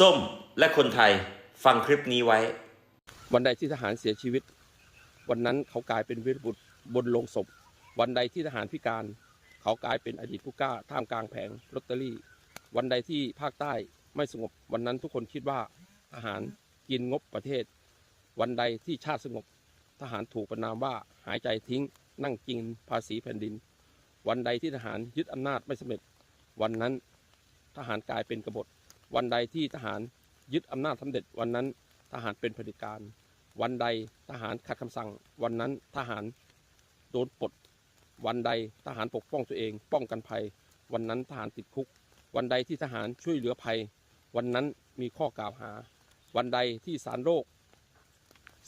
ส้มและคนไทยฟังคลิปนี้ไว้ วันใดที่ทหารเสียชีวิต วันนั้นเขากลายเป็นวีรบุตรบนโลงศพ วันใดที่ทหารพิการ เขากลายเป็นอดีตผู้กล้าท่ามกลางแผงลอตเตอรี่ วันใดที่ภาคใต้ไม่สงบ วันนั้นทุกคนคิดว่าทหารกินงบประเทศ วันใดที่ชาติสงบ ทหารถูกประนามว่าหายใจทิ้ง นั่งกินภาษีแผ่นดิน วันใดที่ทหารยึดอำนาจไม่สำเร็จ วันนั้นทหารกลายเป็นกบฏ วันใดที่ทหารยึดอำนาจสำเร็จวันนั้นทหารเป็นเผด็จการ วันใดทหารขัดคำสั่ง วันนั้นทหารโดนปลด วันใดทหารปกป้องตัวเอง ป้องกันภัย วันนั้นทหารติดคุก วันใดที่ทหารช่วยเหลือภัย วันนั้นมีข้อกล่าวหา วันใดที่ศาลโลก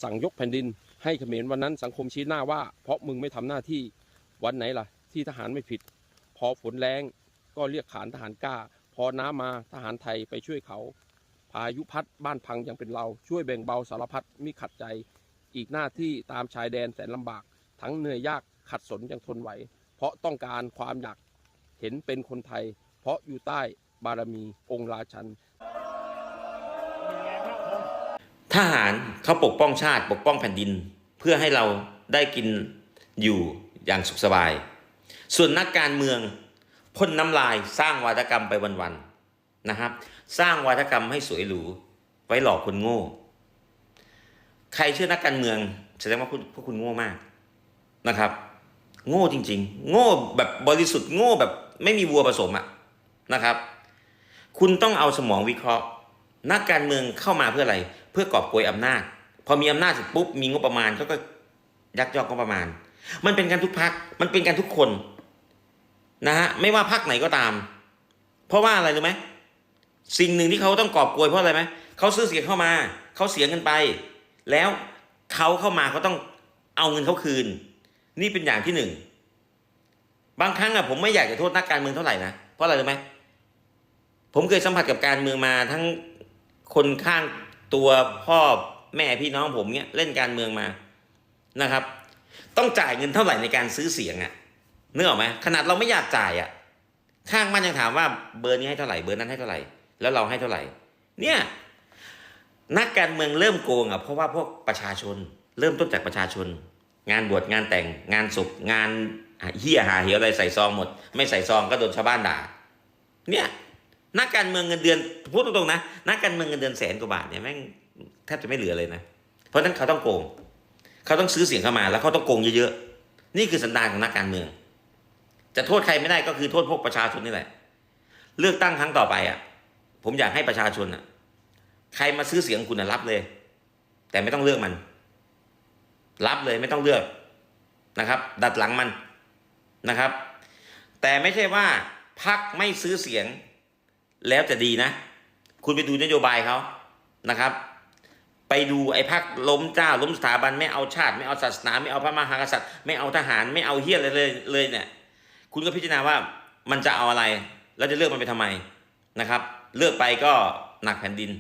สั่งยกแผ่นดิน ให้เขมรวันนั้นสังคมชี้หน้าว่า เพราะมึงไม่ทำหน้าที่ วันไหนล่ะ ที่ทหารไม่ผิด พอฝนแรงก็เรียกขานทหารกล้า พอน้ำมาทหารไทยไปช่วยเขา พายุพัดบ้านพังยังเป็นเราช่วยแบ่งเบาสารพัดมิขัดใจ อีกหน้าที่ตามชายแดนแสนลำบาก ทั้งเหนื่อยยากขัดสนยังทนไหว เพราะต้องการความอยากเห็นเป็นคนไทย เพราะอยู่ใต้บารมีองค์ราชัน ทหารเขาปกป้องชาติปกป้องแผ่นดิน เพื่อให้เราได้กินอยู่อย่างสุขสบาย ส่วนนักการเมือง พ่นน้ำลายสร้างวาทกรรมไปวันๆนะครับ สร้างวาทกรรมให้สวยหรูไว้หลอกคนโง่ ใครเชื่อนักการเมือง แสดงว่าพวกพวกคุณโง่มากนะครับ โง่จริง ๆ โง่แบบบริสุทธิ์โง่แบบไม่มีวัวผสมอะนะครับ คุณต้องเอาสมองวิเคราะห์ นักการเมืองเข้ามาเพื่ออะไร เพื่อกอบโกยอำนาจ พอมีอำนาจเสร็จปุ๊บมีงบประมาณเขาก็ยักยอกงบประมาณ มันเป็นการทุกพักมันเป็นการทุกคน นะฮะไม่ว่าพักไหนก็ตาม เพราะว่าอะไรรู้ไหมสิ่งหนึ่งที่เขาต้องกอบโกยเพราะอะไรไหมเขาซื้อเสียงเข้ามา เขาเสียเงินไป แล้วเขาเข้ามาเขาต้องเอาเงินเขาคืน นี่เป็นอย่างที่หนึ่งบางครั้งอะผมไม่อยากจะโทษนักการเมืองเท่าไหร่นะเพราะอะไรรู้ไหมผมเคยสัมผัสกับการเมืองมาทั้งคนข้างตัวพ่อแม่พี่น้องผมเนี่ยเล่นการเมืองมานะครับ ต้องจ่ายเงินเท่าไหร่ในการซื้อเสียงอะ นึกออกไหมขนาดเราไม่อยากจ่ายอะข้างบ้านยังถามว่าเบอร์นี้ให้เท่าไหร่เบอร์นั้นให้เท่าไหร่ แล้วเราให้เท่าไหร่ เนี่ย นักการเมืองเริ่มโกงอะเพราะว่าพวกประชาชน เริ่มต้นจากประชาชน งานบวชงานแต่งงานศพงานเฮียหาเหวอะไรใส่ซองหมด ไม่ใส่ซองก็โดนชาวบ้านด่า เนี่ยนักการเมืองเงินเดือนพูดตรงๆนะนักการเมืองเงินเดือนแสนกว่าบาทเนี่ยแม่งแทบจะไม่เหลือเลยนะ เพราะฉะนั้นเขาต้องโกง เขาต้องซื้อเสียงเข้ามาแล้วเขาต้องโกงเยอะๆนี่คือสันดานของนักการเมือง จะโทษใครไม่ได้ก็คือโทษพวกประชาชนนี่แหละ เลือกตั้งครั้งต่อไปอะ ผมอยากให้ประชาชนอะ ใครมาซื้อเสียงคุณรับเลย แต่ไม่ต้องเลือกมัน รับเลยไม่ต้องเลือกนะครับ ดัดหลังมันนะครับ แต่ไม่ใช่ว่าพักไม่ซื้อเสียงแล้วจะดีนะ คุณไปดูนโยบายเขานะครับ ไปดูไอ้พักล้มเจ้าล้มสถาบันไม่เอาชาติ ไม่เอาศาสนา ไม่เอาพระมหากษัตริย์ ไม่เอาทหารไม่เอาเฮียอะไรเลยเลยเนี่ย คุณก็พิจารณาว่ามันจะเอาอะไร แล้วจะเลือกมันไปทำไมนะครับ เลือกไปก็หนักแผ่นดิน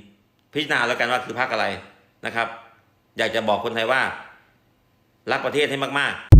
พิจารณาแล้วกันว่าคือพักอะไรนะครับ อยากจะบอกคนไทยว่า รักประเทศให้มากๆ